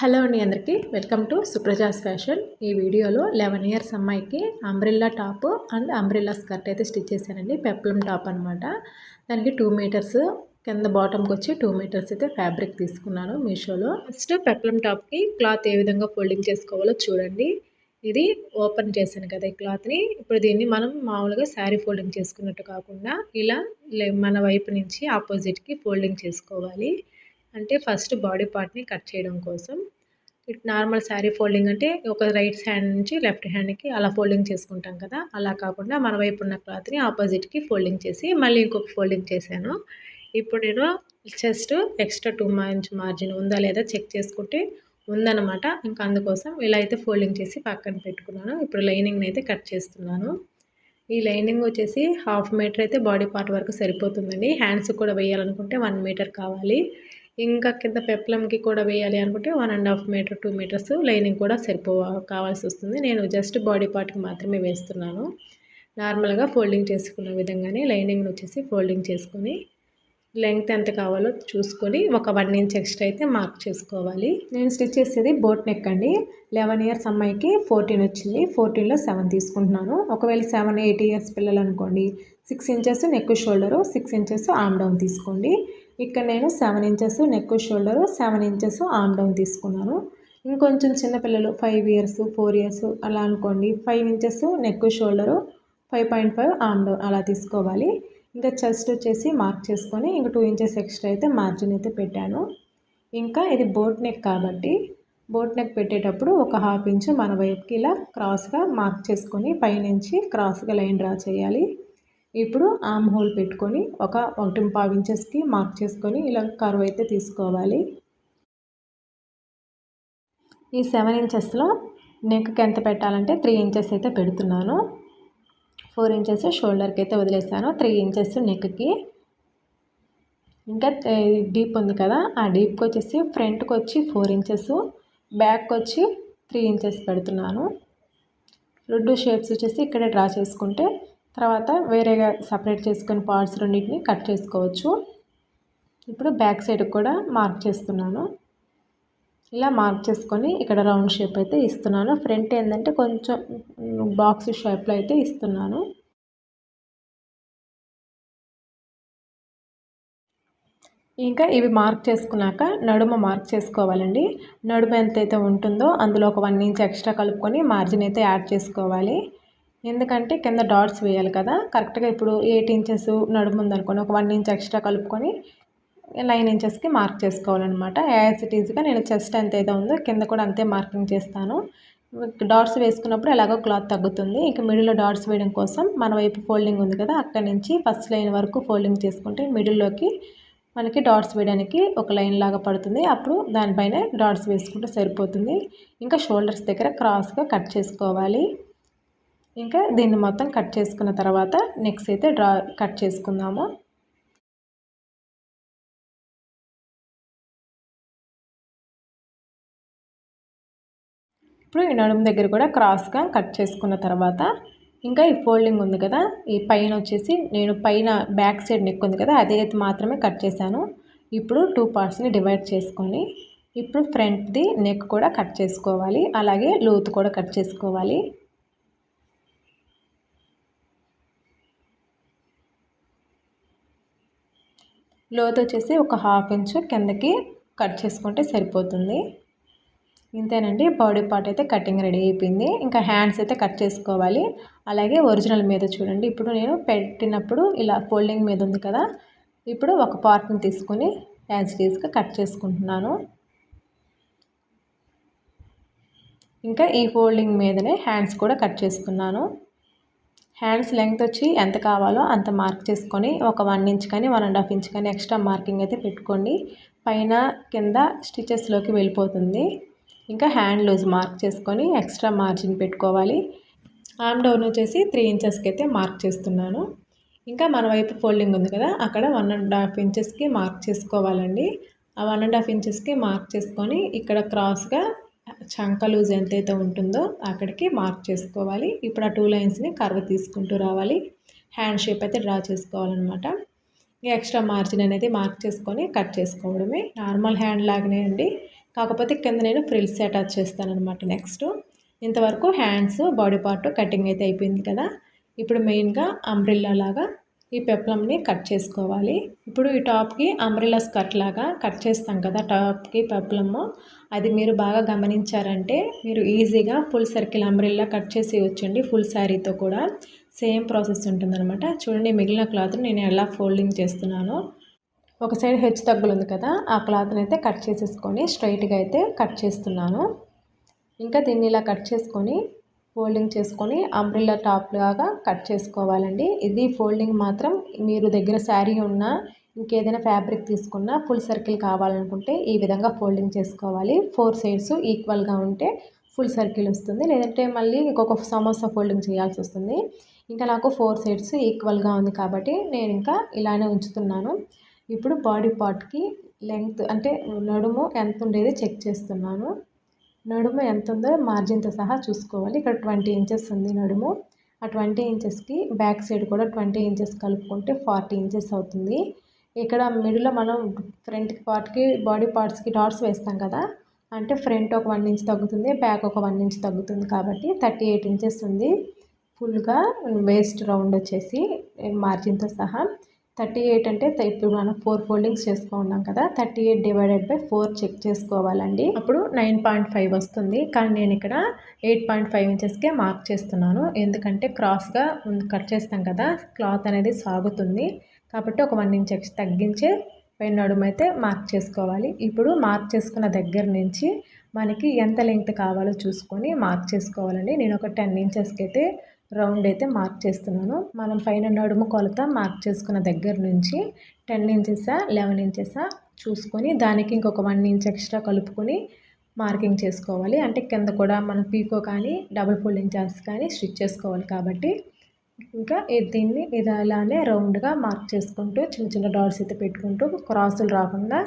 Hello అండి అందరికీ. Welcome to Supraja's fashion. ఈ వీడియోలో లెవెన్ ఇయర్స్ అమ్మాయికి umbrella top and umbrella skirt అయితే స్టిచ్ చేశానండి. పెప్లం టాప్ అనమాట దానికి టూ మీటర్స్ కింద బాటమ్కి వచ్చి టూ మీటర్స్ అయితే ఫ్యాబ్రిక్ తీసుకున్నాను మీషోలో. ఫస్ట్ పెప్లం టాప్కి క్లాత్ ఏ విధంగా ఫోల్డింగ్ చేసుకోవాలో చూడండి. ఇది ఓపెన్ చేశాను కదా ఈ క్లాత్ని. ఇప్పుడు దీన్ని మనం మామూలుగా శారీ ఫోల్డింగ్ చేసుకున్నట్టు కాకుండా ఇలా మన వైపు నుంచి ఆపోజిట్కి ఫోల్డింగ్ చేసుకోవాలి. అంటే ఫస్ట్ బాడీ పార్ట్ని కట్ చేయడం కోసం. ఇట్ నార్మల్ శారీ ఫోల్డింగ్ అంటే ఒక రైట్ హ్యాండ్ నుంచి లెఫ్ట్ హ్యాండ్కి అలా ఫోల్డింగ్ చేసుకుంటాం కదా. అలా కాకుండా మన వైపు ఉన్న క్లాత్ని ఆపోజిట్కి ఫోల్డింగ్ చేసి మళ్ళీ ఇంకొక ఫోల్డింగ్ చేశాను. ఇప్పుడు నేను just extra two inch margin ఉందా లేదా చెక్ చేసుకుంటే ఉందన్నమాట. ఇంకా అందుకోసం ఇలా అయితే ఫోల్డింగ్ చేసి పక్కన పెట్టుకున్నాను. ఇప్పుడు లైనింగ్ని అయితే కట్ చేస్తున్నాను. ఈ లైనింగ్ వచ్చేసి హాఫ్ మీటర్ అయితే బాడీ పార్ట్ వరకు సరిపోతుందండి. హ్యాండ్స్ కూడా వేయాలనుకుంటే వన్ మీటర్ కావాలి. ఇంకా కింద పెప్లంకి కూడా వేయాలి అనుకుంటే one and half meter two meters lining కూడా సరిపో కావాల్సి వస్తుంది. నేను జస్ట్ బాడీ పార్ట్కి మాత్రమే వేస్తున్నాను. నార్మల్గా ఫోల్డింగ్ చేసుకున్న విధంగానే లైనింగ్ను వచ్చేసి ఫోల్డింగ్ చేసుకొని లెంగ్త్ ఎంత కావాలో చూసుకొని ఒక వన్ ఇంచ్ ఎక్స్ట్రా అయితే మార్క్ చేసుకోవాలి. నేను స్టిచ్ చేసేది బోట్ నెక్ అండి. లెవెన్ ఇయర్స్ అమ్మాయికి ఫోర్టీన్ వచ్చింది. ఫోర్టీన్లో సెవెన్ తీసుకుంటున్నాను. ఒకవేళ సెవెన్ ఎయిట్ ఇయర్స్ పిల్లలు అనుకోండి six inches neck shoulder six inches arm down తీసుకోండి. ఇక్కడ నేను seven inches neck shoulder seven inches arm down తీసుకున్నాను. ఇంకొంచెం చిన్నపిల్లలు ఫైవ్ ఇయర్స్ ఫోర్ ఇయర్స్ అలా అనుకోండి. Five inches neck shoulder five point five arm down అలా తీసుకోవాలి. ఇంకా చెస్ట్ వచ్చేసి మార్క్ చేసుకొని ఇంకా టూ ఇంచెస్ ఎక్స్ట్రా అయితే మార్జిన్ అయితే పెట్టాను. ఇంకా ఇది బోట్ నెక్ కాబట్టి బోట్ నెక్ పెట్టేటప్పుడు ఒక హాఫ్ ఇంచు మన వైపుకి ఇలా క్రాస్గా మార్క్ చేసుకొని పైనుంచి క్రాస్గా లైన్ డ్రా చేయాలి. ఇప్పుడు ఆమ్ హోల్ పెట్టుకొని ఒక ఒకటి పావు ఇంచెస్కి మార్క్ చేసుకొని ఇలా కరువు అయితే తీసుకోవాలి. ఈ సెవెన్ ఇంచెస్లో నెక్కి ఎంత పెట్టాలంటే త్రీ ఇంచెస్ అయితే పెడుతున్నాను. ఫోర్ ఇంచెస్ షోల్డర్కి అయితే వదిలేసాను. త్రీ ఇంచెస్ నెక్కి. ఇంకా డీప్ ఉంది కదా ఆ డీప్కి వచ్చేసి ఫ్రంట్కి వచ్చి ఫోర్ ఇంచెస్ బ్యాక్ వచ్చి త్రీ ఇంచెస్ పెడుతున్నాను. రెండు షేప్స్ వచ్చేసి ఇక్కడ డ్రా చేసుకుంటే తర్వాత వేరేగా సపరేట్ చేసుకుని పార్ట్స్ రెండింటిని కట్ చేసుకోవచ్చు. ఇప్పుడు బ్యాక్ సైడ్ కూడా మార్క్ చేస్తున్నాను. ఇలా మార్క్ చేసుకొని ఇక్కడ రౌండ్ షేప్ అయితే ఇస్తున్నాను. ఫ్రంట్ ఏంటంటే కొంచెం బాక్స్ షేప్లో అయితే ఇస్తున్నాను. ఇంకా ఇవి మార్క్ చేసుకున్నాక నడుమ మార్క్ చేసుకోవాలండి. నడుమ ఎంతైతే ఉంటుందో అందులో ఒక వన్ ఇంచ్ ఎక్స్ట్రా కలుపుకొని మార్జిన్ అయితే యాడ్ చేసుకోవాలి. ఎందుకంటే కింద డాట్స్ వేయాలి కదా. కరెక్ట్గా ఇప్పుడు ఎయిట్ ఇంచెస్ నడుము ఉందనుకోండి ఒక వన్ ఇంచ్ ఎక్స్ట్రా కలుపుకొని నైన్ ఇంచెస్కి మార్క్ చేసుకోవాలన్నమాట. యాజ్ ఇట్ ఈజ్గా నేను చెస్ట్ ఎంత అయితే ఉందో కింద కూడా అంతే మార్కింగ్ చేస్తాను. డాట్స్ వేసుకున్నప్పుడు ఎలాగో క్లాత్ తగ్గుతుంది. ఇంకా మిడిల్లో డాట్స్ వేయడం కోసం మన వైపు ఫోల్డింగ్ ఉంది కదా అక్కడి నుంచి ఫస్ట్ లైన్ వరకు ఫోల్డింగ్ చేసుకుంటే మిడిల్లోకి మనకి డాట్స్ వేయడానికి ఒక లైన్ లాగా పడుతుంది. అప్పుడు దానిపైన డాట్స్ వేసుకుంటే సరిపోతుంది. ఇంకా షోల్డర్స్ దగ్గర క్రాస్గా కట్ చేసుకోవాలి. ఇంకా దీన్ని మొత్తం కట్ చేసుకున్న తర్వాత నెక్స్ట్ అయితే డ్రా కట్ చేసుకుందాము. ఇప్పుడు ఈ నడుము దగ్గర కూడా క్రాస్గా కట్ చేసుకున్న తర్వాత ఇంకా ఈ ఫోల్డింగ్ ఉంది కదా ఈ పైన వచ్చేసి నేను పైన బ్యాక్ సైడ్ నెక్ ఉంది కదా అదే మాత్రమే కట్ చేశాను. ఇప్పుడు టూ పార్ట్స్ని డివైడ్ చేసుకొని ఇప్పుడు ఫ్రంట్ది నెక్ కూడా కట్ చేసుకోవాలి అలాగే లోతు కూడా కట్ చేసుకోవాలి. లోతు వచ్చేసి ఒక హాఫ్ ఇంచు కిందకి కట్ చేసుకుంటే సరిపోతుంది. ఇంతేనండి బాడీ పార్ట్ అయితే కటింగ్ రెడీ అయిపోయింది. ఇంకా హ్యాండ్స్ అయితే కట్ చేసుకోవాలి. అలాగే ఒరిజినల్ మీద చూడండి. ఇప్పుడు నేను పెట్టినప్పుడు ఇలా ఫోల్డింగ్ మీద ఉంది కదా ఇప్పుడు ఒక పార్ట్ని తీసుకొని యాజ్ డీస్గా కట్ చేసుకుంటున్నాను. ఇంకా ఈ ఫోల్డింగ్ మీదనే హ్యాండ్స్ కూడా కట్ చేసుకున్నాను. హ్యాండ్స్ లెంగ్త్ వచ్చి ఎంత కావాలో అంత మార్క్ చేసుకొని ఒక వన్ ఇంచ్ కానీ వన్ అండ్ హాఫ్ ఇంచ్ కానీ ఎక్స్ట్రా మార్కింగ్ అయితే పెట్టుకోండి. పైన కింద స్టిచెస్లోకి వెళ్ళిపోతుంది. ఇంకా హ్యాండ్ లూజ్ మార్క్ చేసుకొని ఎక్స్ట్రా మార్జిన్ పెట్టుకోవాలి. ఆమ్ డౌన్ వచ్చేసి త్రీ ఇంచెస్కి అయితే మార్క్ చేస్తున్నాను. ఇంకా మన వైపు ఫోల్డింగ్ ఉంది కదా అక్కడ వన్ అండ్ హాఫ్ ఇంచెస్కి మార్క్ చేసుకోవాలండి. ఆ వన్ అండ్ హాఫ్ ఇంచెస్కి మార్క్ చేసుకొని ఇక్కడ క్రాస్గా చంక లూజ్ ఎంతైతే ఉంటుందో అక్కడికి మార్క్ చేసుకోవాలి. ఇప్పుడు ఆ టూ లైన్స్ని కర్వ్ తీసుకుంటూ రావాలి. హ్యాండ్ షేప్ అయితే డ్రా చేసుకోవాలన్నమాట. ఎక్స్ట్రా మార్జిన్ అనేది మార్క్ చేసుకొని కట్ చేసుకోవడమే. నార్మల్ హ్యాండ్ లాగానే అండి. కాకపోతే కింద నేను ఫ్రిల్స్ అటాచ్ చేస్తానన్నమాట నెక్స్ట్ ఇంతవరకు హ్యాండ్స్ బాడీ పార్ట్ కటింగ్ అయితే అయిపోయింది కదా. ఇప్పుడు మెయిన్గా అంబ్రిల్లా లాగా ఈ పెప్లంని కట్ చేసుకోవాలి. ఇప్పుడు ఈ టాప్కి అంబ్రిలా స్కర్ట్ లాగా కట్ చేస్తాం కదా టాప్కి పెప్లము. అది మీరు బాగా గమనించారంటే మీరు ఈజీగా ఫుల్ సర్కిల్ అంబ్రిల్లా కట్ చేసి వచ్చండి ఫుల్ శారీతో కూడా. సేమ్ ప్రాసెస్ ఉంటుందన్నమాట. చూడండి మిగిలిన క్లాత్ నేను ఎలా ఫోల్డింగ్ చేస్తున్నానో. ఒక సైడ్ హెచ్ తగ్గులు ఉంది కదా ఆ క్లాత్ని అయితే కట్ చేసేసుకొని స్ట్రైట్గా అయితే కట్ చేస్తున్నాను. ఇంకా దీన్ని ఇలా కట్ చేసుకొని ఫోల్డింగ్ చేసుకొని అంబ్రిల్లా టాప్ లాగా కట్ చేసుకోవాలండి. ఇది ఫోల్డింగ్ మాత్రం మీరు దగ్గర శారీ ఉన్నా ఇంకేదైనా ఫ్యాబ్రిక్ తీసుకున్నా ఫుల్ సర్కిల్ కావాలనుకుంటే ఈ విధంగా ఫోల్డింగ్ చేసుకోవాలి. ఫోర్ సైడ్స్ ఈక్వల్గా ఉంటే ఫుల్ సర్కిల్ వస్తుంది. లేదంటే మళ్ళీ ఇంకొక సమోసా ఫోల్డింగ్ చేయాల్సి వస్తుంది. ఇంకా నాకు ఫోర్ సైడ్స్ ఈక్వల్గా ఉంది కాబట్టి నేను ఇంకా ఇలానే ఉంచుతున్నాను. ఇప్పుడు బాడీ పార్ట్కి లెంగ్త్ అంటే నడుము ఎంత ఉండేది చెక్ చేస్తున్నాను. నడుము ఎంత ఉందో మార్జిన్తో సహా చూసుకోవాలి. ఇక్కడ ట్వంటీ ఇంచెస్ ఉంది నడుము. ఆ ట్వంటీ ఇంచెస్కి బ్యాక్ సైడ్ కూడా ట్వంటీ ఇంచెస్ కలుపుకుంటే ఫార్టీ ఇంచెస్ అవుతుంది. ఇక్కడ మిడిల్లో మనం ఫ్రంట్ పార్ట్కి బాడీ పార్ట్స్కి డాట్స్ వేస్తాం కదా అంటే ఫ్రంట్ ఒక వన్ ఇంచ్ తగ్గుతుంది బ్యాక్ ఒక వన్ ఇంచ్ తగ్గుతుంది కాబట్టి థర్టీ ఎయిట్ ఇంచెస్ ఉంది ఫుల్గా వేస్ట్ రౌండ్ వచ్చేసి మార్జిన్తో సహా థర్టీ ఎయిట్ అంటే ఇప్పుడు మనం ఫోర్ ఫోల్డింగ్స్ చేసుకున్నాం కదా thirty eight divided by four check చేసుకోవాలండి. అప్పుడు నైన్ పాయింట్ ఫైవ్ వస్తుంది కానీ నేను ఇక్కడ ఎయిట్ పాయింట్ ఫైవ్ ఇంచెస్కే మార్క్ చేస్తున్నాను. ఎందుకంటే క్రాస్గా కట్ చేస్తాం కదా క్లాత్ అనేది సాగుతుంది. కాబట్టి ఒక వన్ ఇంచ్ తగ్గించే పైన నడుము అయితే మార్క్ చేసుకోవాలి. ఇప్పుడు మార్క్ చేసుకున్న దగ్గర నుంచి మనకి ఎంత లెంగ్త్ కావాలో చూసుకొని మార్క్ చేసుకోవాలండి. నేను ఒక టెన్ ఇంచెస్కి అయితే రౌండ్ అయితే మార్క్ చేస్తున్నాను. మనం పైన నడుము కొలత మార్క్ చేసుకున్న దగ్గర నుంచి టెన్ ఇంచెసా లెవెన్ ఇంచెసా చూసుకొని దానికి ఇంకొక వన్ ఇంచ్ ఎక్స్ట్రా కలుపుకొని మార్కింగ్ చేసుకోవాలి. అంటే కింద కూడా మనం పీకో కానీ డబుల్ ఫోల్డింగ్ చేసి కానీ స్టిచ్ చేసుకోవాలి కాబట్టి. ఇంకా దీన్ని ఇది అలానే రౌండ్గా మార్క్ చేసుకుంటూ చిన్న చిన్న డాట్స్ అయితే పెట్టుకుంటూ క్రాసులు రాకుండా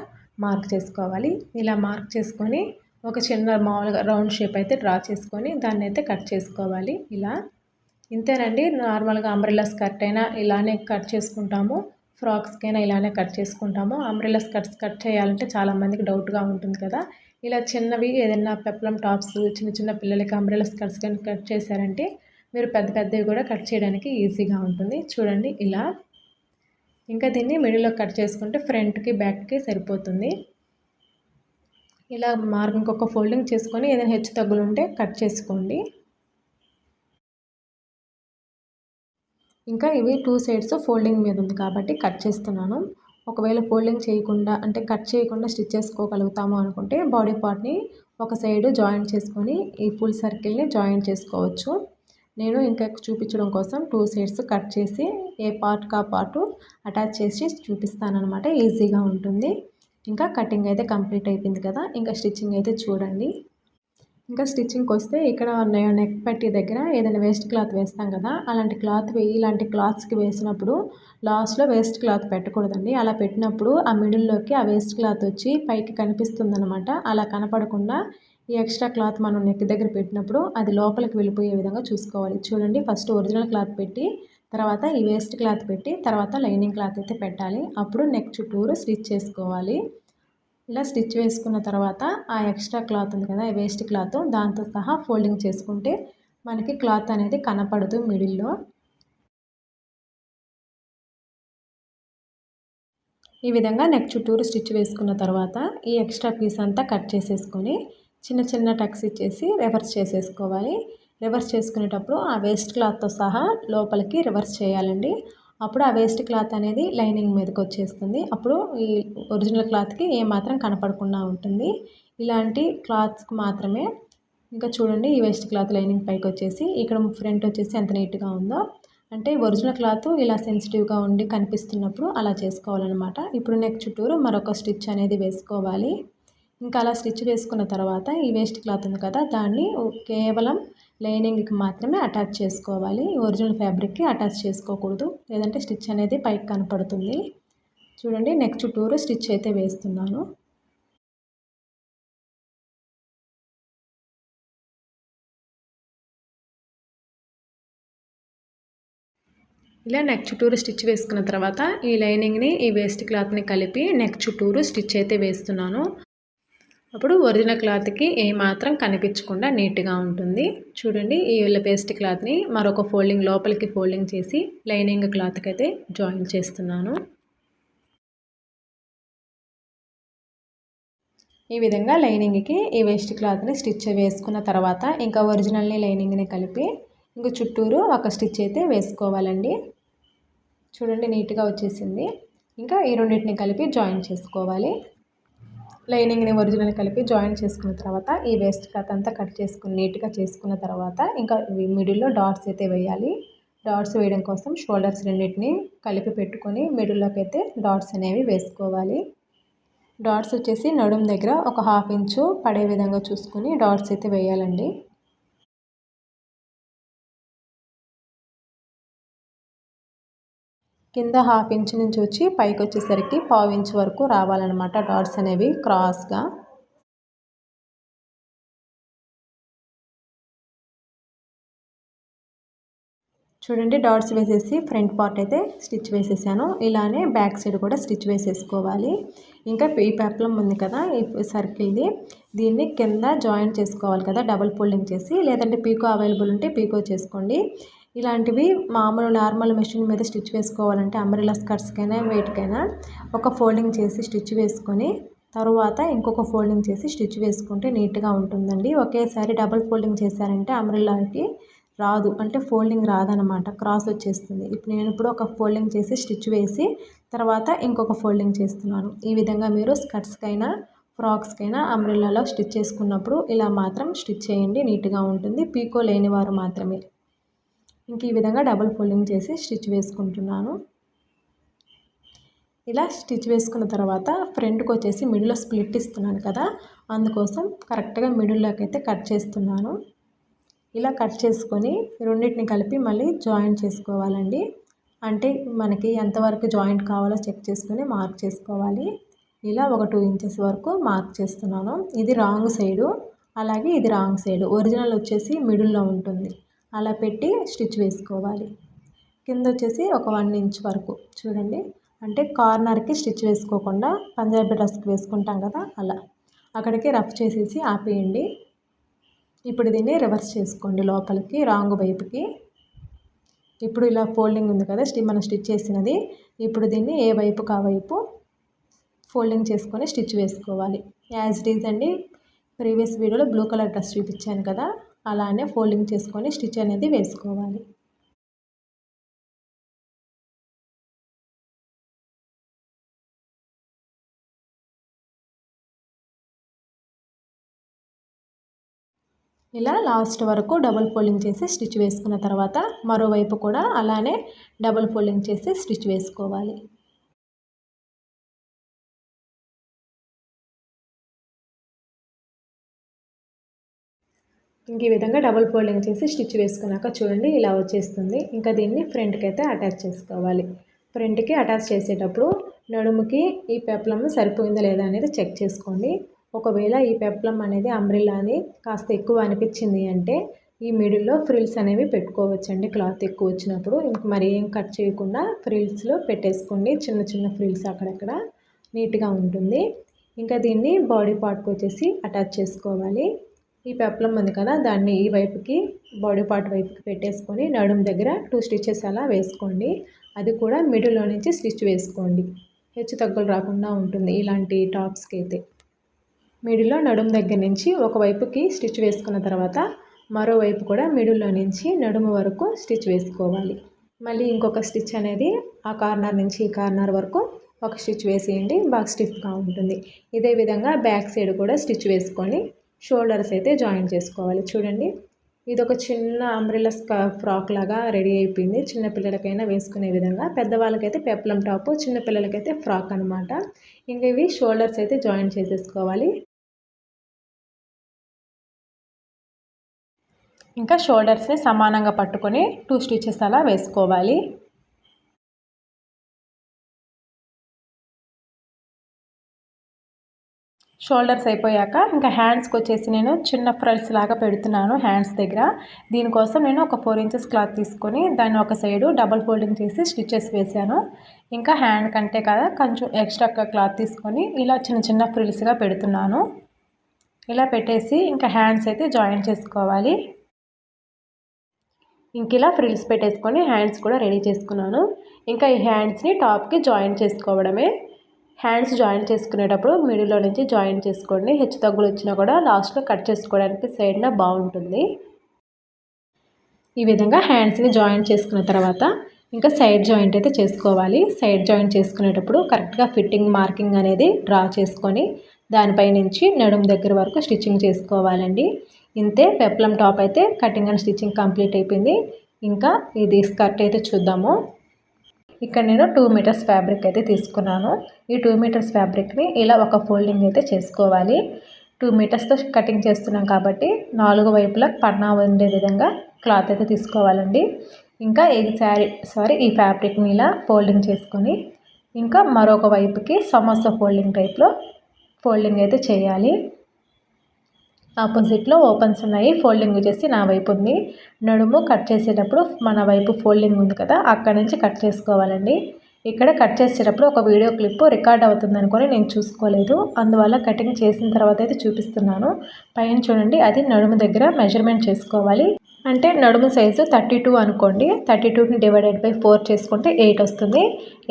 మార్క్ చేసుకోవాలి. ఇలా మార్క్ చేసుకొని ఒక చిన్న మామూలుగా రౌండ్ షేప్ అయితే డ్రా చేసుకొని దాన్ని అయితే కట్ చేసుకోవాలి. ఇలా ఇంతేనండి నార్మల్గా అంబ్రెల్లా స్కర్ట్ అయినా ఇలానే కట్ చేసుకుంటాము. ఫ్రాక్స్కైనా ఇలానే కట్ చేసుకుంటాము. అంబ్రెల్లా స్కర్ట్స్ కట్ చేయాలంటే చాలామందికి డౌట్గా ఉంటుంది కదా. ఇలా చిన్నవి ఏదైనా పెప్లం టాప్స్ చిన్న చిన్న పిల్లలకి అంబ్రెల్లా స్కర్ట్స్ కానీ కట్ చేశారంటే మీరు పెద్ద పెద్దవి కూడా కట్ చేయడానికి ఈజీగా ఉంటుంది. చూడండి ఇలా. ఇంకా దీన్ని మిడిల్లో కట్ చేసుకుంటే ఫ్రంట్కి బ్యాక్కి సరిపోతుంది. ఇలా మార్క్ ఇంకొక ఫోల్డింగ్ చేసుకొని ఏదైనా హెచ్చు తగ్గులు ఉంటే కట్ చేసుకోండి. ఇంకా ఇవి టూ సైడ్స్ ఫోల్డింగ్ మీద ఉంది కాబట్టి కట్ చేస్తున్నాను. ఒకవేళ ఫోల్డింగ్ చేయకుండా అంటే కట్ చేయకుండా స్టిచ్ చేసుకోగలుగుతాము అనుకుంటే బాడీ పార్ట్ని ఒక సైడ్ జాయింట్ చేసుకొని ఈ ఫుల్ సర్కిల్ని జాయింట్ చేసుకోవచ్చు. నేను ఇంకా చూపించడం కోసం టూ సైడ్స్ కట్ చేసి ఏ పార్ట్ కా అటాచ్ చేసి చూపిస్తాను అనమాట ఈజీగా ఉంటుంది. ఇంకా కటింగ్ అయితే కంప్లీట్ అయిపోయింది కదా ఇంకా స్టిచ్చింగ్ అయితే చూడండి. ఇంకా స్టిచ్చింగ్కి వస్తే ఇక్కడ నెక్ పట్టి దగ్గర ఏదైనా వేస్ట్ క్లాత్ వేస్తాం కదా అలాంటి క్లాత్ ఇలాంటి క్లాత్స్కి వేసినప్పుడు లాస్ట్లో వేస్ట్ క్లాత్ పెట్టకూడదండి. అలా పెట్టినప్పుడు ఆ మిడిల్లోకి ఆ వేస్ట్ క్లాత్ వచ్చి పైకి కనిపిస్తుంది అనమాట అలా కనపడకుండా ఈ ఎక్స్ట్రా క్లాత్ మనం నెక్ దగ్గర పెట్టినప్పుడు అది లోపలికి వెళ్ళిపోయే విధంగా చూసుకోవాలి. చూడండి ఫస్ట్ ఒరిజినల్ క్లాత్ పెట్టి తర్వాత ఈ వేస్ట్ క్లాత్ పెట్టి తర్వాత లైనింగ్ క్లాత్ అయితే పెట్టాలి. అప్పుడు నెక్ చుట్టూరు స్టిచ్ చేసుకోవాలి. ఇలా స్టిచ్ వేసుకున్న తర్వాత ఆ ఎక్స్ట్రా క్లాత్ ఉంది కదా వేస్ట్ క్లాత్ దాంతో సహా ఫోల్డింగ్ చేసుకుంటే మనకి క్లాత్ అనేది కనపడదు మిడిల్లో. ఈ విధంగా నెక్ చుట్టూరు స్టిచ్ వేసుకున్న తర్వాత ఈ ఎక్స్ట్రా పీస్ అంతా కట్ చేసేసుకొని చిన్న చిన్న టక్స్ ఇచ్చేసి రివర్స్ చేసేసుకోవాలి. రివర్స్ చేసుకునేటప్పుడు ఆ వేస్ట్ క్లాత్తో సహా లోపలికి రివర్స్ చేయాలండి. అప్పుడు ఆ వేస్ట్ క్లాత్ అనేది లైనింగ్ మీదకి వచ్చేస్తుంది. అప్పుడు ఈ ఒరిజినల్ క్లాత్కి ఏమాత్రం కనపడకుండా ఉంటుంది. ఇలాంటి క్లాత్స్కి మాత్రమే ఇంకా చూడండి ఈ వేస్ట్ క్లాత్ లైనింగ్ పైకి వచ్చేసి ఇక్కడ ఫ్రంట్ వచ్చేసి ఎంత నీట్గా ఉందో. అంటే ఒరిజినల్ క్లాత్ ఇలా సెన్సిటివ్గా ఉండి కనిపిస్తున్నప్పుడు అలా చేసుకోవాలన్నమాట. ఇప్పుడు నెక్ చుట్టూరు మరొక స్టిచ్ అనేది వేసుకోవాలి. ఇంకా అలా స్టిచ్ వేసుకున్న తర్వాత ఈ వేస్ట్ క్లాత్ ఉంది కదా దాన్ని కేవలం లైనింగ్కి మాత్రమే అటాచ్ చేసుకోవాలి. ఒరిజినల్ ఫ్యాబ్రిక్కి అటాచ్ చేసుకోకూడదు. లేదంటే స్టిచ్ అనేది పైకి కనపడుతుంది. చూడండి నెక్ చుట్టూరు స్టిచ్ అయితే వేస్తున్నాను. ఇలా నెక్ చుట్టూరు స్టిచ్ వేసుకున్న తర్వాత ఈ లైనింగ్ని ఈ వేస్ట్ క్లాత్ని కలిపి నెక్ చుట్టూరు స్టిచ్ అయితే వేస్తున్నాను. అప్పుడు ఒరిజినల్ క్లాత్కి ఏమాత్రం కనిపించకుండా నీట్గా ఉంటుంది. చూడండి ఈ ఉల్ల పేస్ట్ క్లాత్ని మరొక ఫోల్డింగ్ లోపలికి ఫోల్డింగ్ చేసి లైనింగ్ క్లాత్కి అయితే జాయిన్ చేస్తున్నాను. ఈ విధంగా లైనింగ్కి ఈ వేస్ట్ క్లాత్ని స్టిచ్ వేసుకున్న తర్వాత ఇంకా ఒరిజినల్ని లైనింగ్ని కలిపి ఇంక చుట్టూరు ఒక స్టిచ్ అయితే వేసుకోవాలండి. చూడండి నీట్గా వచ్చేసింది. ఇంకా ఈ రెండింటిని కలిపి జాయిన్ చేసుకోవాలి. లైనింగ్ని ఒరిజినల్ కలిపి జాయిన్ చేసుకున్న తర్వాత ఈ వేస్ట్ క్లాత్ అంతా కట్ చేసుకుని నీట్గా చేసుకున్న తర్వాత ఇంకా మిడిల్లో డాట్స్ అయితే వేయాలి. డాట్స్ వేయడం కోసం షోల్డర్స్ రెండింటిని కలిపి పెట్టుకొని మిడిల్లోకి అయితే డాట్స్ అనేవి వేసుకోవాలి. డాట్స్ వచ్చేసి నడుము దగ్గర ఒక హాఫ్ ఇంచు పడే విధంగా చూసుకుని డాట్స్ అయితే వేయాలండి. కింద హాఫ్ ఇంచ్ నుంచి వచ్చి పైకి వచ్చేసరికి పావు ఇంచ్ వరకు రావాలన్నమాట. డాట్స్ అనేవి క్రాస్గా. చూడండి డాట్స్ వేసేసి ఫ్రంట్ పార్ట్ అయితే స్టిచ్ వేసేసాను. ఇలానే బ్యాక్ సైడ్ కూడా స్టిచ్ వేసేసుకోవాలి. ఇంకా ఈ పెప్లం ఉంది కదా ఈ సర్కిల్ది దీన్ని కింద జాయిన్ చేసుకోవాలి కదా డబల్ ఫోల్డింగ్ చేసి. లేదంటే పీకో అవైలబుల్ ఉంటే పీకో చేసుకోండి. ఇలాంటివి మామూలు నార్మల్ మెషిన్ మీద స్టిచ్ వేసుకోవాలంటే అంబ్రెలా స్కర్ట్స్కైనా వెయిట్కైనా ఒక ఫోల్డింగ్ చేసి స్టిచ్ వేసుకొని తర్వాత ఇంకొక ఫోల్డింగ్ చేసి స్టిచ్ వేసుకుంటే నీట్గా ఉంటుందండి. ఒకేసారి డబుల్ ఫోల్డింగ్ చేశారంటే అంబ్రెల్లాకి రాదు. అంటే ఫోల్డింగ్ రాదనమాట క్రాస్ వచ్చేస్తుంది. ఇప్పుడు నేను ఇప్పుడు ఒక ఫోల్డింగ్ చేసి స్టిచ్ వేసి తర్వాత ఇంకొక ఫోల్డింగ్ చేస్తున్నాను. ఈ విధంగా మీరు స్కర్ట్స్కైనా ఫ్రాక్స్కైనా అంబ్రెల్లాలో స్టిచ్ చేసుకున్నప్పుడు ఇలా మాత్రం స్టిచ్ చేయండి. నీట్గా ఉంటుంది. పీకో లేని వారు మాత్రమే. ఇంక ఈ విధంగా డబుల్ ఫోల్డింగ్ చేసి స్టిచ్ వేసుకుంటున్నాను. ఇలా స్టిచ్ వేసుకున్న తర్వాత ఫ్రంట్కి వచ్చేసి మిడిల్లో స్ప్లిట్ ఇస్తున్నాను కదా అందుకోసం కరెక్ట్గా మిడిల్లోకి అయితే కట్ చేస్తున్నాను. ఇలా కట్ చేసుకొని రెండింటిని కలిపి మళ్ళీ జాయింట్ చేసుకోవాలండి. అంటే మనకి ఎంతవరకు జాయింట్ కావాలో చెక్ చేసుకొని మార్క్ చేసుకోవాలి. ఇలా ఒక టూ ఇంచెస్ వరకు మార్క్ చేస్తున్నాను. ఇది రాంగ్ సైడు అలాగే ఇది రాంగ్ సైడు ఒరిజినల్ వచ్చేసి మిడిల్లో ఉంటుంది. అలా పెట్టి స్టిచ్ వేసుకోవాలి. కింద వచ్చేసి ఒక వన్ ఇంచ్ వరకు. చూడండి. అంటే కార్నర్కి స్టిచ్ వేసుకోకుండా పంజాబీ డ్రెస్కి వేసుకుంటాం కదా అలా. అక్కడికి రఫ్ చేసేసి ఆపేయండి. ఇప్పుడు దీన్ని రివర్స్ చేసుకోండి లోపలికి రాంగ్ వైపుకి. ఇప్పుడు ఇలా ఫోల్డింగ్ ఉంది కదా స్టి మనం స్టిచ్ చేసినది. ఇప్పుడు దీన్ని ఏ వైపు ఆ వైపు ఫోల్డింగ్ చేసుకొని స్టిచ్ వేసుకోవాలి. యాజ్ ఇట్ ఈజ్ అండి ప్రీవియస్ వీడియోలో బ్లూ కలర్ డ్రెస్ చూపించాను కదా. అలానే ఫోల్డింగ్ చేసుకొని స్టిచ్ అనేది వేసుకోవాలి. ఇలా లాస్ట్ వరకు డబుల్ ఫోల్డింగ్ చేసి స్టిచ్ వేసుకున్న తర్వాత మరోవైపు కూడా అలానే డబుల్ ఫోల్డింగ్ చేసి స్టిచ్ వేసుకోవాలి. ఇంక ఈ విధంగా డబుల్ ఫోల్డింగ్ చేసి స్టిచ్ వేసుకున్నాక చూడండి ఇలా వచ్చేస్తుంది. ఇంకా దీన్ని ఫ్రంట్కి అయితే అటాచ్ చేసుకోవాలి. ఫ్రంట్కి అటాచ్ చేసేటప్పుడు నడుముకి ఈ పెప్లం సరిపోయిందా లేదా అనేది చెక్ చేసుకోండి. ఒకవేళ ఈ పెప్లం అనేది అంబ్రిల్లాని కాస్త ఎక్కువ అనిపించింది అంటే ఈ మిడిల్లో ఫ్రిల్స్ అనేవి పెట్టుకోవచ్చండి. క్లాత్ ఎక్కువ వచ్చినప్పుడు ఇంక మరి ఏం కట్ చేయకుండా ఫ్రిల్స్లో పెట్టేసుకోండి. చిన్న చిన్న ఫ్రిల్స్ అక్కడక్కడ నీట్గా ఉంటుంది. ఇంకా దీన్ని బాడీ పార్ట్కి వచ్చేసి అటాచ్ చేసుకోవాలి. ఈ పెప్లం ఉంది కదా దాన్ని ఈ వైపుకి బాడీ పార్ట్ వైపుకి పెట్టేసుకొని నడుము దగ్గర టూ స్టిచెస్ అలా వేసుకోండి. అది కూడా మిడిల్లో నుంచి స్టిచ్ వేసుకోండి. హెచ్చు తగ్గులు రాకుండా ఉంటుంది ఇలాంటి టాప్స్కి అయితే. మిడిల్లో నడుము దగ్గర నుంచి ఒకవైపుకి స్టిచ్ వేసుకున్న తర్వాత మరోవైపు కూడా మిడిల్లో నుంచి నడుము వరకు స్టిచ్ వేసుకోవాలి. మళ్ళీ ఇంకొక స్టిచ్ అనేది ఆ కార్నర్ నుంచి ఈ కార్నర్ వరకు ఒక స్టిచ్ వేసేయండి బాగా స్టిఫ్గా ఉంటుంది. ఇదే విధంగా బ్యాక్ సైడ్ కూడా స్టిచ్ వేసుకొని షోల్డర్స్ అయితే జాయిన్ చేసుకోవాలి. చూడండి. ఇది ఒక చిన్న అంబ్రెల్లా స్కా ఫ్రాక్ లాగా రెడీ అయిపోయింది. చిన్నపిల్లలకైనా వేసుకునే విధంగా. పెద్దవాళ్ళకైతే పెప్లం టాప్ చిన్నపిల్లలకైతే ఫ్రాక్ అనమాట ఇంకా ఇవి షోల్డర్స్ అయితే జాయిన్ చేసేసుకోవాలి. ఇంకా షోల్డర్స్ని సమానంగా పట్టుకొని టూ స్టిచెస్ అలా వేసుకోవాలి. షోల్డర్స్ అయిపోయాక ఇంకా హ్యాండ్స్కి వచ్చేసి నేను చిన్న ఫ్రల్స్ లాగా పెడుతున్నాను హ్యాండ్స్ దగ్గర. దీనికోసం నేను ఒక ఫోర్ ఇంచెస్ క్లాత్ తీసుకొని దాన్ని ఒక సైడు డబల్ ఫోల్డింగ్ చేసి స్టిచెస్ వేసాను ఇంకా హ్యాండ్ కంటే కదా కొంచెం ఎక్స్ట్రా క్లాత్ తీసుకొని ఇలా చిన్న చిన్న ఫ్రిల్స్గా పెడుతున్నాను. ఇలా పెట్టేసి ఇంకా హ్యాండ్స్ అయితే జాయిన్ చేసుకోవాలి. ఇంక ఇలా ఫ్రిల్స్ పెట్టేసుకొని హ్యాండ్స్ కూడా రెడీ చేసుకున్నాను. ఇంకా ఈ హ్యాండ్స్ని టాప్కి జాయిన్ చేసుకోవడమే. హ్యాండ్స్ జాయిన్ చేసుకునేటప్పుడు మిడిల్లో నుంచి జాయిన్ చేసుకోండి. హెచ్చు తగ్గులు వచ్చినా కూడా లాస్ట్లో కట్ చేసుకోవడానికి సైడ్న బాగుంటుంది. ఈ విధంగా హ్యాండ్స్ని జాయిన్ చేసుకున్న తర్వాత ఇంకా సైడ్ జాయింట్ అయితే చేసుకోవాలి. సైడ్ జాయింట్ చేసుకునేటప్పుడు కరెక్ట్గా ఫిట్టింగ్ మార్కింగ్ అనేది డ్రా చేసుకొని దానిపై నుంచి నడుము దగ్గర వరకు స్టిచ్చింగ్ చేసుకోవాలండి. ఇంతే పెప్లం టాప్ అయితే కటింగ్ అండ్ స్టిచ్చింగ్ కంప్లీట్ అయిపోయింది. ఇంకా ఇది స్కర్ట్ అయితే చూద్దాము. ఇక్కడ నేను టూ మీటర్స్ ఫ్యాబ్రిక్ అయితే తీసుకున్నాను. ఈ టూ మీటర్స్ ఫ్యాబ్రిక్ని ఇలా ఒక ఫోల్డింగ్ అయితే చేసుకోవాలి. టూ మీటర్స్తో కటింగ్ చేస్తున్నాం కాబట్టి నాలుగు వైపులా పన్నా ఉండే విధంగా క్లాత్ అయితే తీసుకోవాలండి. ఇంకా ఈ శారీ సారీ ఈ ఫ్యాబ్రిక్ని ఇలా ఫోల్డింగ్ చేసుకొని ఇంకా మరొక వైపుకి సమోసా ఫోల్డింగ్ టైప్లో ఫోల్డింగ్ అయితే చేయాలి. ఆపోజిట్లో ఓపెన్స్ ఉన్నాయి. ఫోల్డింగ్ వచ్చేసి నా వైపు ఉంది. నడుము కట్ చేసేటప్పుడు మన వైపు ఫోల్డింగ్ ఉంది కదా అక్కడ నుంచి కట్ చేసుకోవాలండి. ఇక్కడ కట్ చేసేటప్పుడు ఒక వీడియో క్లిప్ రికార్డ్ అవుతుంది అనుకొని నేను చూసుకోలేదు. అందువల్ల కటింగ్ చేసిన తర్వాత అయితే చూపిస్తున్నాను. పైన చూడండి అది నడుము దగ్గర మెజర్మెంట్ చేసుకోవాలి. అంటే నడుము సైజు థర్టీ టూ అనుకోండి. థర్టీ టూని డివైడెడ్ బై ఫోర్ చేసుకుంటే ఎయిట్ వస్తుంది.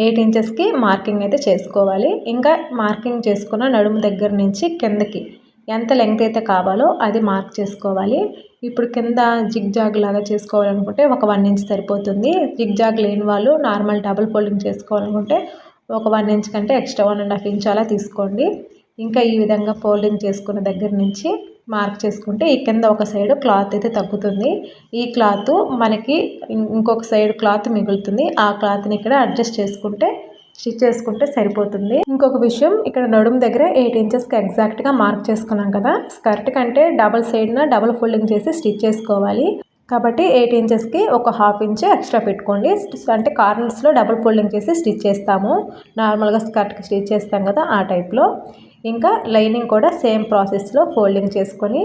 ఎయిట్ ఇంచెస్కి మార్కింగ్ అయితే చేసుకోవాలి. ఇంకా మార్కింగ్ చేసుకున్న నడుము దగ్గర నుంచి కిందకి ఎంత లెంగ్త్ అయితే కావాలో అది మార్క్ చేసుకోవాలి. ఇప్పుడు కింద జిగ్ జాగ్ లాగా చేసుకోవాలనుకుంటే ఒక వన్ ఇంచ్ సరిపోతుంది. జిగ్ జాగ్ లేని వాళ్ళు నార్మల్ డబుల్ ఫోల్డింగ్ చేసుకోవాలనుకుంటే ఒక వన్ ఇంచ్ కంటే extra one and half inch అలా తీసుకోండి. ఇంకా ఈ విధంగా ఫోల్డింగ్ చేసుకున్న దగ్గర నుంచి మార్క్ చేసుకుంటే ఈ కింద ఒక సైడ్ క్లాత్ అయితే తగ్గుతుంది. ఈ క్లాత్ మనకి ఇంకొక సైడ్ క్లాత్ మిగులుతుంది. ఆ క్లాత్ని ఇక్కడ అడ్జస్ట్ చేసుకుంటే స్టిచ్ చేసుకుంటే సరిపోతుంది. ఇంకొక విషయం ఇక్కడ నడుము దగ్గర ఎయిట్ ఇంచెస్కి ఎగ్జాక్ట్గా మార్క్ చేసుకున్నాం కదా. స్కర్ట్ కంటే డబల్ సైడ్న డబల్ ఫోల్డింగ్ చేసి స్టిచ్ చేసుకోవాలి. కాబట్టి ఎయిట్ ఇంచెస్కి ఒక హాఫ్ ఇంచ్ ఎక్స్ట్రా పెట్టుకోండి. అంటే కార్నర్స్లో డబుల్ ఫోల్డింగ్ చేసి స్టిచ్ చేస్తాము. నార్మల్గా స్కర్ట్కి స్టిచ్ చేస్తాం కదా ఆ టైప్లో ఇంకా లైనింగ్ కూడా సేమ్ ప్రాసెస్లో ఫోల్డింగ్ చేసుకొని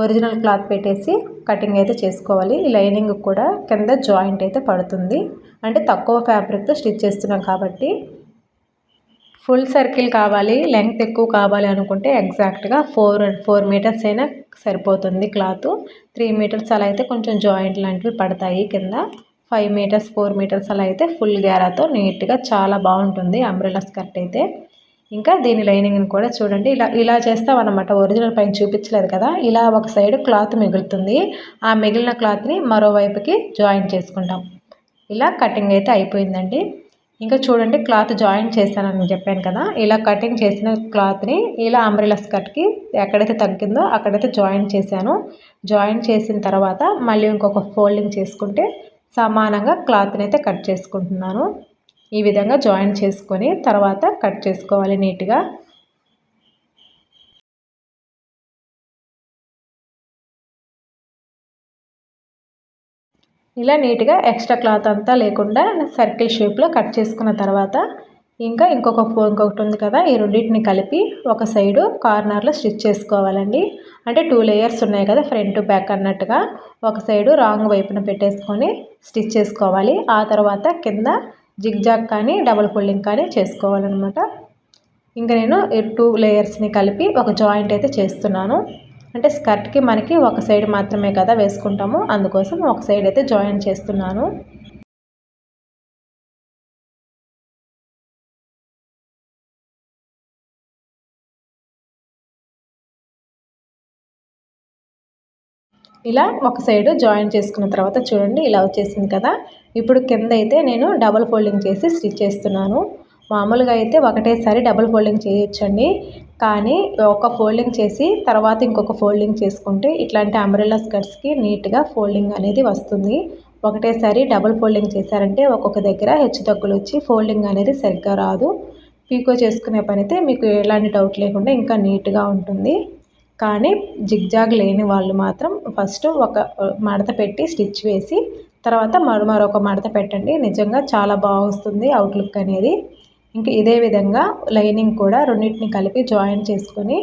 ఒరిజినల్ క్లాత్ పెట్టేసి కటింగ్ అయితే చేసుకోవాలి. ఈ లైనింగ్ కూడా కింద జాయింట్ అయితే పడుతుంది. అంటే తక్కువ ఫ్యాబ్రిక్తో స్టిచ్ చేస్తున్నాం కాబట్టి ఫుల్ సర్కిల్ కావాలి లెంగ్త్ ఎక్కువ కావాలి అనుకుంటే ఎగ్జాక్ట్గా ఫోర్ ఫోర్ మీటర్స్ అయినా సరిపోతుంది క్లాత్. త్రీ మీటర్స్ అలా అయితే కొంచెం జాయింట్ లాంటివి పడతాయి కింద. ఫైవ్ మీటర్స్ ఫోర్ మీటర్స్ అలా అయితే ఫుల్ గ్యారాతో నీట్గా చాలా బాగుంటుంది అంబ్రెలా స్కర్ట్ అయితే. ఇంకా దీని లైనింగ్ని కూడా చూడండి. ఇలా ఇలా చేస్తామన్నమాట. ఒరిజినల్ పైన చూపించలేదు కదా. ఇలా ఒక సైడ్ క్లాత్ మిగులుతుంది. ఆ మిగిలిన క్లాత్ని మరోవైపుకి జాయిన్ చేసుకుంటాం. ఇలా కటింగ్ అయితే అయిపోయిందండి. ఇంకా చూడండి క్లాత్ జాయిన్ చేశానని చెప్పాను కదా. ఇలా కటింగ్ చేసిన క్లాత్ని ఇలా అంబ్రిలా స్కర్ట్కి ఎక్కడైతే తగ్గిందో అక్కడైతే జాయిన్ చేశాను. జాయిన్ చేసిన తర్వాత మళ్ళీ ఇంకొక ఫోల్డింగ్ చేసుకుంటే సమానంగా క్లాత్ని అయితే కట్ చేసుకుంటున్నాను. ఈ విధంగా జాయిన్ చేసుకొని తర్వాత కట్ చేసుకోవాలి నీట్గా. ఇలా నీట్గా ఎక్స్ట్రా క్లాత్ అంతా లేకుండా సర్కిల్ షేప్లో కట్ చేసుకున్న తర్వాత ఇంకా ఇంకొక ఇంకొకటి ఉంది కదా ఈ రెండింటిని కలిపి ఒక సైడు కార్నర్లో స్టిచ్ చేసుకోవాలండి. అంటే టూ లేయర్స్ ఉన్నాయి కదా ఫ్రంట్ బ్యాక్ అన్నట్టుగా. ఒక సైడు రాంగ్ వైపున పెట్టేసుకొని స్టిచ్ చేసుకోవాలి. ఆ తర్వాత కింద జిగ్జాగ్ కానీ డబల్ ఫోల్డింగ్ కానీ చేసుకోవాలన్నమాట. ఇంకా నేను టూ లేయర్స్ని కలిపి ఒక జాయింట్ అయితే చేస్తున్నాను. అంటే స్కర్ట్కి మనకి ఒక సైడ్ మాత్రమే కదా వేసుకుంటాము. అందుకోసం ఒక సైడ్ అయితే జాయిన్ చేస్తున్నాను. ఇలా ఒక సైడ్ జాయిన్ చేసుకున్న తర్వాత చూడండి ఇలా వచ్చేసింది కదా. ఇప్పుడు కింద అయితే నేను డబల్ ఫోల్డింగ్ చేసి స్టిచ్ చేస్తున్నాను. మామూలుగా అయితే ఒకటేసారి డబుల్ ఫోల్డింగ్ చేయొచ్చండి. కానీ ఒక ఫోల్డింగ్ చేసి తర్వాత ఇంకొక ఫోల్డింగ్ చేసుకుంటే ఇట్లాంటి అంబ్రెల్లా స్కర్ట్స్కి నీట్గా ఫోల్డింగ్ అనేది వస్తుంది. ఒకటేసారి డబుల్ ఫోల్డింగ్ చేశారంటే ఒక్కొక్క దగ్గర హెచ్చు తగ్గులు వచ్చి ఫోల్డింగ్ అనేది సరిగ్గా రాదు. పీకో చేసుకునే పని అయితే మీకు ఎలాంటి డౌట్ లేకుండా ఇంకా నీట్గా ఉంటుంది. కానీ జిగ్జాగ్ లేని వాళ్ళు మాత్రం ఫస్ట్ ఒక మడత పెట్టి స్టిచ్ వేసి తర్వాత మరో మరొక మడత పెట్టండి. నిజంగా చాలా బాగుస్తుంది అవుట్లుక్ అనేది. ఇంకా ఇదే విధంగా లైనింగ్ కూడా రెండింటిని కలిపి జాయిన్ చేసుకొని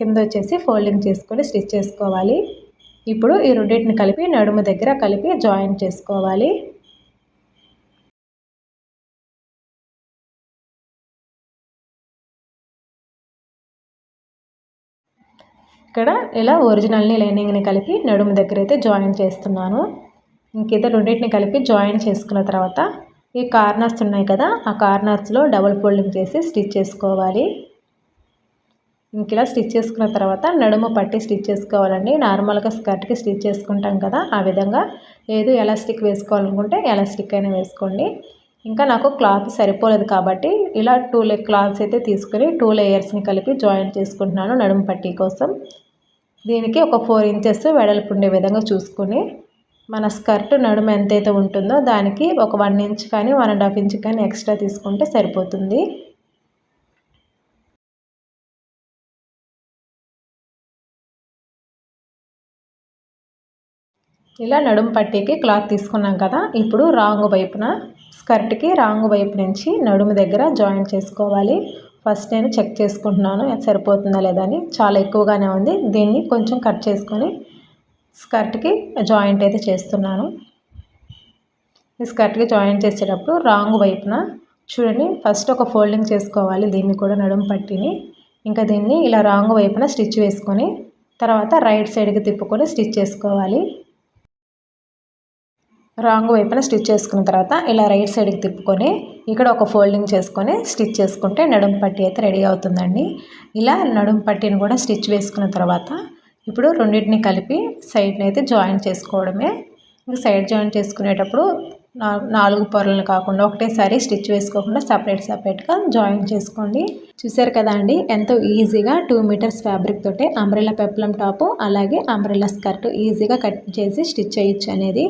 కింద వచ్చేసి ఫోల్డింగ్ చేసుకొని స్టిచ్ చేసుకోవాలి. ఇప్పుడు ఈ రెండింటిని కలిపి నడుము దగ్గర కలిపి జాయిన్ చేసుకోవాలి. ఇక్కడ ఇలా ఒరిజినల్ని లైనింగ్ని కలిపి నడుము దగ్గర అయితే జాయిన్ చేస్తున్నాను. ఇంకైతే రెండింటిని కలిపి జాయిన్ చేసుకున్న తర్వాత ఈ కార్నర్స్ ఉన్నాయి కదా ఆ కార్నర్స్లో డబుల్ ఫోల్డింగ్ చేసి స్టిచ్ చేసుకోవాలి. ఇంక ఇలా స్టిచ్ చేసుకున్న తర్వాత నడుము పట్టి స్టిచ్ చేసుకోవాలండి. నార్మల్గా స్కర్ట్కి స్టిచ్ చేసుకుంటాం కదా ఆ విధంగా. లేదు ఎలాస్టిక్ వేసుకోవాలనుకుంటే ఎలాస్టిక్ అయినా వేసుకోండి. ఇంకా నాకు క్లాత్ సరిపోలేదు కాబట్టి ఇలా టూ లే క్లాత్స్ అయితే తీసుకుని టూ లేయర్స్ని కలిపి జాయిన్ చేసుకుంటున్నాను నడుము పట్టీ కోసం. దీనికి ఒక ఫోర్ ఇంచెస్ వెడల్పు ఉండే విధంగా చూసుకొని మన స్కర్ట్ నడుము ఎంతైతే ఉంటుందో దానికి ఒక వన్ ఇంచ్ కానీ వన్ అండ్ హాఫ్ ఇంచ్ కానీ ఎక్స్ట్రా తీసుకుంటే సరిపోతుంది. ఇలా నడుము పట్టీకి క్లాత్ తీసుకున్నాం కదా ఇప్పుడు రాంగ్ వైపున స్కర్ట్కి రాంగ్ వైపు నుంచి నడుము దగ్గర జాయిన్ చేసుకోవాలి. ఫస్ట్ నేను చెక్ చేసుకుంటున్నాను సరిపోతుందా లేదా అని. చాలా ఎక్కువగానే ఉంది. దీన్ని కొంచెం కట్ చేసుకొని స్కర్ట్కి జాయింట్ అయితే చేస్తున్నాను. ఈ స్కర్ట్కి జాయింట్ చేసేటప్పుడు రాంగ్ వైపున చూడండి ఫస్ట్ ఒక ఫోల్డింగ్ చేసుకోవాలి దీన్ని కూడా నడుము పట్టిని. ఇంకా దీన్ని ఇలా రాంగ్ వైపున స్టిచ్ వేసుకొని తర్వాత రైట్ సైడ్కి తిప్పుకొని స్టిచ్ చేసుకోవాలి. రాంగ్ వైపున స్టిచ్ చేసుకున్న తర్వాత ఇలా రైట్ సైడ్కి తిప్పుకొని ఇక్కడ ఒక ఫోల్డింగ్ చేసుకొని స్టిచ్ చేసుకుంటే నడుము పట్టి అయితే రెడీ అవుతుందండి. ఇలా నడుము పట్టిని కూడా స్టిచ్ వేసుకున్న తర్వాత ఇప్పుడు రెండింటిని కలిపి సైడ్ని అయితే జాయిన్ చేసుకోవడమే. సైడ్ జాయిన్ చేసుకునేటప్పుడు నాలుగు పొరలు కాకుండా ఒకటేసారి స్టిచ్ వేసుకోకుండా సపరేట్ సపరేట్గా జాయిన్ చేసుకోండి. చూసారు కదా అండి ఎంతో ఈజీగా టూ మీటర్స్ ఫ్యాబ్రిక్ తోటే అంబ్రెల్లా పెప్లం టాపు అలాగే అంబ్రెల్లా స్కర్ట్ ఈజీగా కట్ చేసి స్టిచ్ చేయొచ్చు అనేది.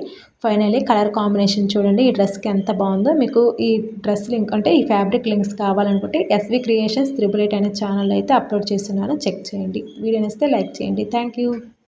ఫైనలీ కలర్ కాంబినేషన్ చూడండి ఈ డ్రెస్కి ఎంత బాగుందో. మీకు ఈ డ్రెస్ లింక్ అంటే ఈ ఫ్యాబ్రిక్ లింక్స్ కావాలనుకుంటే ఎస్వి క్రియేషన్స్ త్రిబుల్ ఎయిట్ అనే ఛానల్ అయితే అప్లోడ్ చేస్తున్నాను. చెక్ చేయండి. వీడియో ఇస్తే లైక్ చేయండి. Thank you.